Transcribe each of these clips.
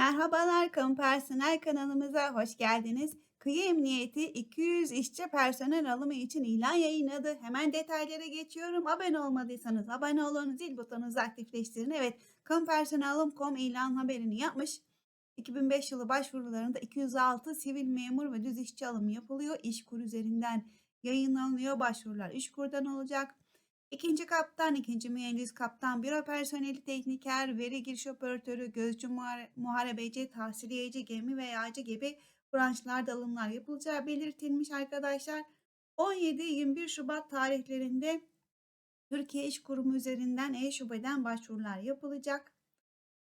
Merhabalar, Kamu Personel kanalımıza hoş geldiniz. Kıyı Emniyeti 200 işçi personel alımı için ilan yayınladı. Hemen detaylara geçiyorum. Abone olmadıysanız abone olun, zil butonunuzu aktifleştirin. Evet, Kamu Personel Alım.com ilan haberini yapmış. 2005 yılı başvurularında 206 sivil memur ve düz işçi alımı yapılıyor. İşkur üzerinden yayınlanıyor. Başvurular İşkur'dan olacak. İkinci kaptan, ikinci mühendis kaptan, büro personeli, tekniker, veri giriş operatörü, gözcü muhare- muharebeci, tahsiliyeci, gemi ve yağcı gibi branşlarda alımlar yapılacağı belirtilmiş arkadaşlar. 17-21 Şubat tarihlerinde Türkiye İş Kurumu üzerinden E-Şube'den başvurular yapılacak.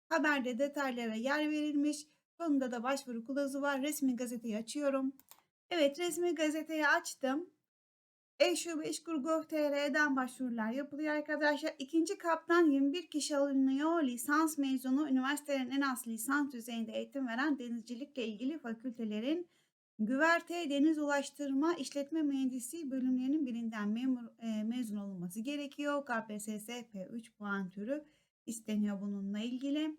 Haberde detaylara yer verilmiş. Sonunda da başvuru kılavuzu var. Resmi gazeteyi açıyorum. Evet resmi gazeteyi açtım. E-Şube İşkur Gov.tr'den başvurular yapılıyor arkadaşlar. İkinci kaptan 21 kişi alınıyor. Lisans mezunu, üniversitelerin en az lisans düzeyinde eğitim veren denizcilikle ilgili fakültelerin güverte, deniz ulaştırma, işletme mühendisliği bölümlerinin birinden memur, e, mezun olunması gerekiyor. KPSS P3 puan türü isteniyor bununla ilgili.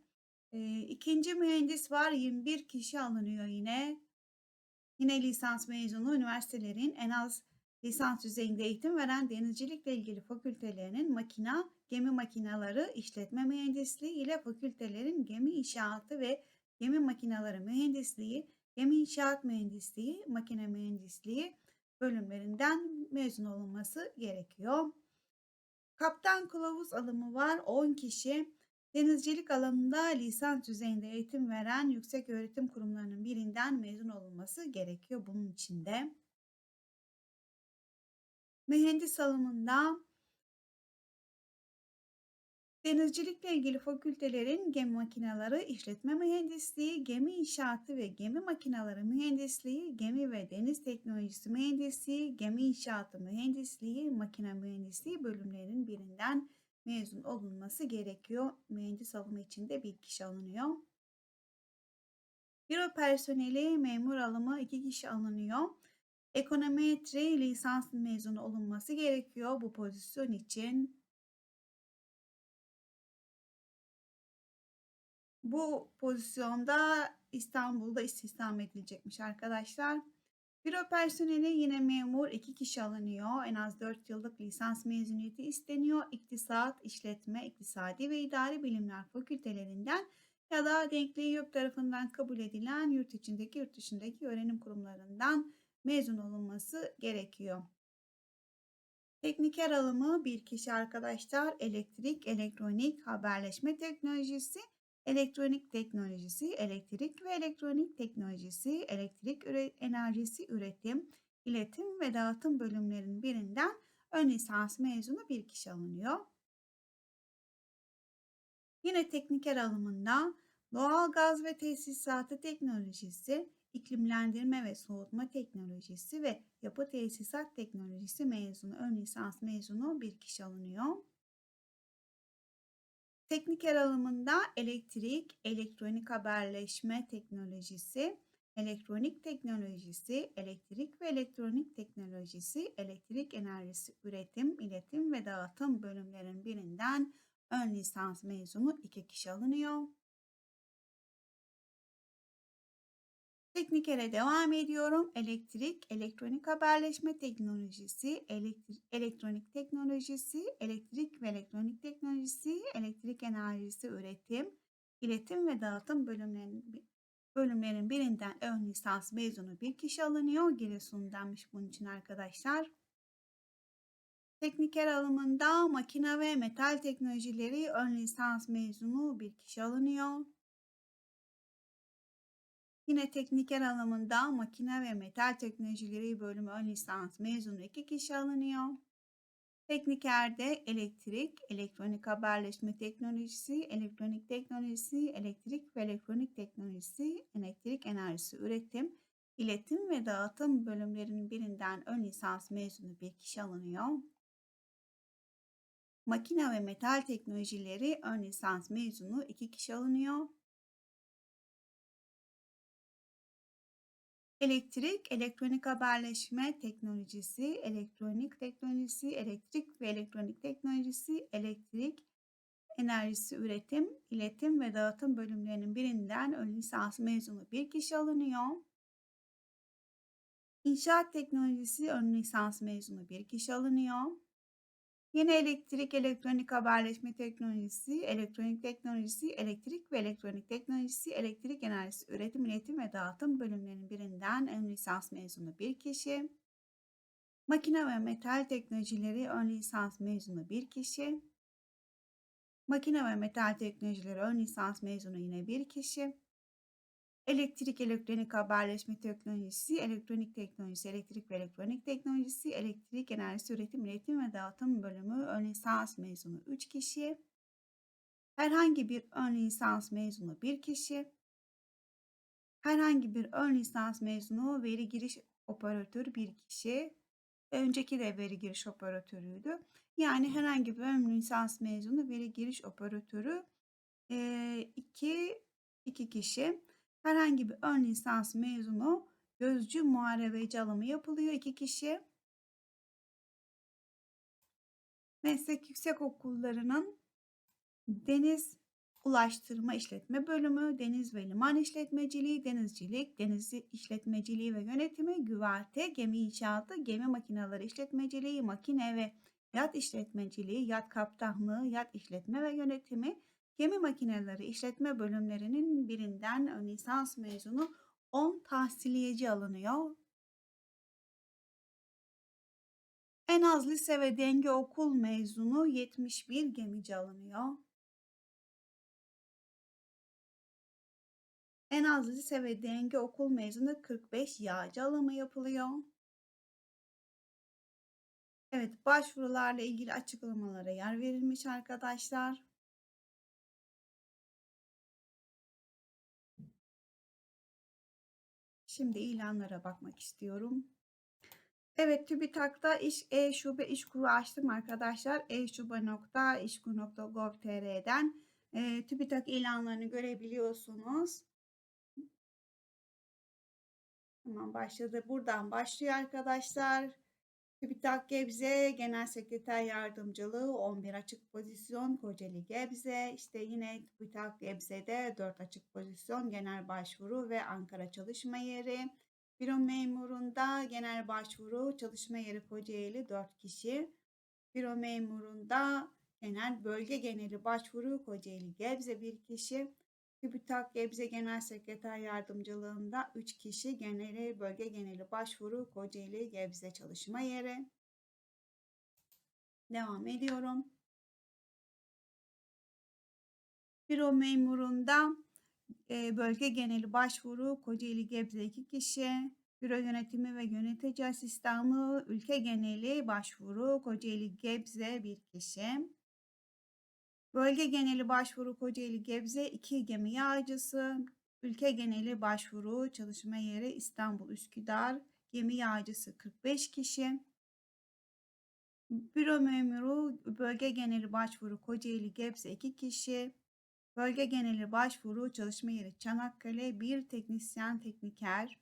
E, ikinci mühendis var. 21 kişi alınıyor yine. Yine lisans mezunu üniversitelerin en az lisans düzeyinde eğitim veren denizcilikle ilgili fakültelerinin makina, gemi makinaları, işletme mühendisliği ile fakültelerin gemi inşaatı ve gemi makinaları mühendisliği, gemi inşaat mühendisliği, makine mühendisliği bölümlerinden mezun olunması gerekiyor. Kaptan kılavuz alımı var 10 kişi. Denizcilik alanında lisans düzeyinde eğitim veren yüksek öğretim kurumlarının birinden mezun olunması gerekiyor bunun için de. Mühendis alımında denizcilikle ilgili fakültelerin gemi makineleri, işletme mühendisliği, gemi inşaatı ve gemi makineleri mühendisliği, gemi ve deniz teknolojisi mühendisliği, gemi inşaatı mühendisliği, makine mühendisliği bölümlerinin birinden mezun olunması gerekiyor. Mühendis alımı için de bir kişi alınıyor. Büro personeli memur alımı iki kişi alınıyor. Ekonometri lisans mezunu olunması gerekiyor bu pozisyon için. Bu pozisyonda İstanbul'da istihdam edilecekmiş arkadaşlar. Büro personeli yine memur iki kişi alınıyor. En az 4 yıllık lisans mezuniyeti isteniyor. İktisat, işletme, iktisadi ve idari bilimler fakültelerinden ya da denkliği yok tarafından kabul edilen yurt içindeki yurt dışındaki öğrenim kurumlarından mezun olunması gerekiyor. Tekniker alımı bir kişi arkadaşlar elektrik, elektronik, haberleşme teknolojisi, elektronik teknolojisi, elektrik ve elektronik teknolojisi, elektrik enerjisi üretim, iletim ve dağıtım bölümlerinin birinden ön lisans mezunu bir kişi alınıyor. Yine tekniker alımında doğal gaz ve tesisatı teknolojisi, iklimlendirme ve soğutma teknolojisi ve yapı tesisat teknolojisi mezunu, ön lisans mezunu bir kişi alınıyor. Tekniker alımında elektrik, elektronik haberleşme teknolojisi, elektronik teknolojisi, elektrik ve elektronik teknolojisi, elektrik enerjisi üretim, iletim ve dağıtım bölümlerin birinden ön lisans mezunu iki kişi alınıyor. Teknikere devam ediyorum. Elektrik, elektronik haberleşme teknolojisi, elektrik, elektronik teknolojisi, elektrik ve elektronik teknolojisi, elektrik enerjisi üretim, iletim ve dağıtım bölümlerinin bölümlerin birinden ön lisans mezunu bir kişi alınıyor. Giresun'danmış bunun için arkadaşlar. Tekniker alımında makine ve metal teknolojileri ön lisans mezunu bir kişi alınıyor. Yine tekniker alımında makine ve metal teknolojileri bölümü ön lisans mezunu iki kişi alınıyor. Teknikerde elektrik, elektronik haberleşme teknolojisi, elektronik teknolojisi, elektrik ve elektronik teknolojisi, elektrik enerjisi üretim, iletim ve dağıtım bölümlerinin birinden ön lisans mezunu bir kişi alınıyor. Makine ve metal teknolojileri ön lisans mezunu iki kişi alınıyor. Elektrik, elektronik haberleşme teknolojisi, elektronik teknolojisi, elektrik ve elektronik teknolojisi, elektrik, enerjisi üretim, iletim ve dağıtım bölümlerinin birinden ön lisans mezunu bir kişi alınıyor. İnşaat teknolojisi ön lisans mezunu bir kişi alınıyor. Yine elektrik, elektronik haberleşme teknolojisi, elektronik teknolojisi, elektrik ve elektronik teknolojisi, elektrik enerjisi üretim, iletim ve dağıtım bölümlerinin birinden ön lisans mezunu bir kişi. Makine ve metal teknolojileri ön lisans mezunu bir kişi. Makine ve metal teknolojileri ön lisans mezunu yine bir kişi. Elektrik, elektronik haberleşme teknolojisi, elektronik teknolojisi, elektrik ve elektronik teknolojisi, elektrik enerjisi üretim, iletim ve dağıtım bölümü ön lisans mezunu 3 kişi. Herhangi bir ön lisans mezunu 1 kişi. Herhangi bir ön lisans mezunu veri giriş operatörü 1 kişi. Önceki de veri giriş operatörüydü. Yani herhangi bir ön lisans mezunu veri giriş operatörü 2 2 kişi. Herhangi bir ön lisans mezunu gözcü muharebeci alımı yapılıyor 2 kişi. Meslek yüksek okullarının deniz ulaştırma işletme bölümü, deniz ve liman işletmeciliği, denizcilik, deniz işletmeciliği ve yönetimi, güverte, gemi inşaatı, gemi makineleri işletmeciliği, makine ve yat işletmeciliği, yat kaptanlığı, yat işletme ve yönetimi, gemi makineleri işletme bölümlerinin birinden ön lisans mezunu 10 tahsiliyeci alınıyor. En az lise ve denge okul mezunu 71 gemici alınıyor. En az lise ve denge okul mezunu 45 yağcı alımı yapılıyor. Evet, başvurularla ilgili açıklamalara yer verilmiş arkadaşlar. Şimdi ilanlara bakmak istiyorum. Evet, TÜBİTAK'ta iş e-şube iş kuru açtım arkadaşlar. e-şube.işkur.gov.tr'den e, TÜBİTAK ilanlarını görebiliyorsunuz. Tamam başladı. Buradan başlıyor arkadaşlar. TÜBİTAK Gebze Genel Sekreter Yardımcılığı 11 açık pozisyon Kocaeli Gebze. İşte yine TÜBİTAK Gebze'de 4 açık pozisyon genel başvuru ve Ankara çalışma yeri. Büro memurunda genel başvuru çalışma yeri Kocaeli 4 kişi. Büro memurunda genel bölge geneli başvuru Kocaeli Gebze 1 kişi. TÜBİTAK Gebze Genel Sekreter Yardımcılığında 3 kişi geneli bölge geneli başvuru Kocaeli Gebze çalışma yeri. Devam ediyorum. Büro memurunda e, bölge geneli başvuru Kocaeli Gebze 2 kişi. Büro yönetimi ve yönetici asistanlığı ülke geneli başvuru Kocaeli Gebze 1 kişi. Bölge geneli başvuru Kocaeli Gebze 2 gemi yağcısı. Ülke geneli başvuru çalışma yeri İstanbul Üsküdar. Gemi yağcısı 45 kişi. Büro memuru bölge geneli başvuru Kocaeli Gebze 2 kişi. Bölge geneli başvuru çalışma yeri Çanakkale 1 teknisyen tekniker.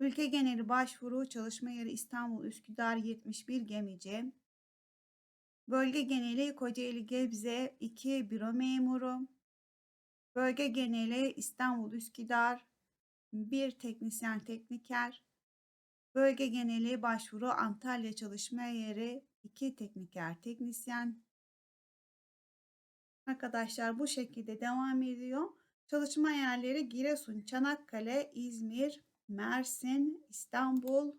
Ülke geneli başvuru çalışma yeri İstanbul Üsküdar 71 gemici. Bölge geneli Kocaeli Gebze 2 büro memuru. Bölge geneli İstanbul Üsküdar 1 teknisyen tekniker. Bölge geneli başvuru Antalya çalışma yeri 2 tekniker teknisyen. Arkadaşlar bu şekilde devam ediyor. Çalışma yerleri Giresun, Çanakkale, İzmir, Mersin, İstanbul,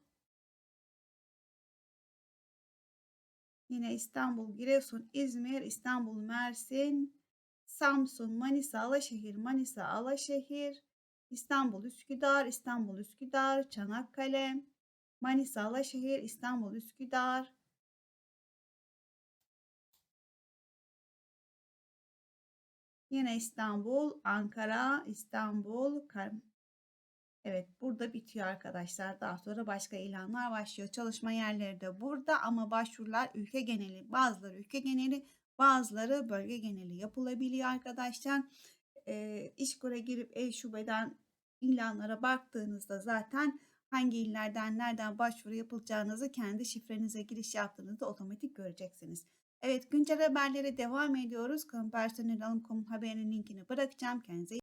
Yine İstanbul, Giresun, İzmir, İstanbul, Mersin, Samsun, Manisa, Alaşehir, Manisa, Alaşehir, İstanbul, Üsküdar, İstanbul, Üsküdar, Çanakkale, Manisa, Alaşehir, İstanbul, Üsküdar, Yine İstanbul, Ankara, İstanbul, Evet burada bitiyor arkadaşlar. Daha sonra başka ilanlar başlıyor. Çalışma yerleri de burada ama başvurular ülke geneli. Bazıları ülke geneli bazıları bölge geneli yapılabiliyor arkadaşlar. E, İşkur'a girip e-şubeden ilanlara baktığınızda zaten hangi illerden nereden başvuru yapılacağınızı kendi şifrenize giriş yaptığınızda otomatik göreceksiniz. Evet güncel haberlere devam ediyoruz. Kamu personel alım kurum haberinin linkini bırakacağım. Kendinize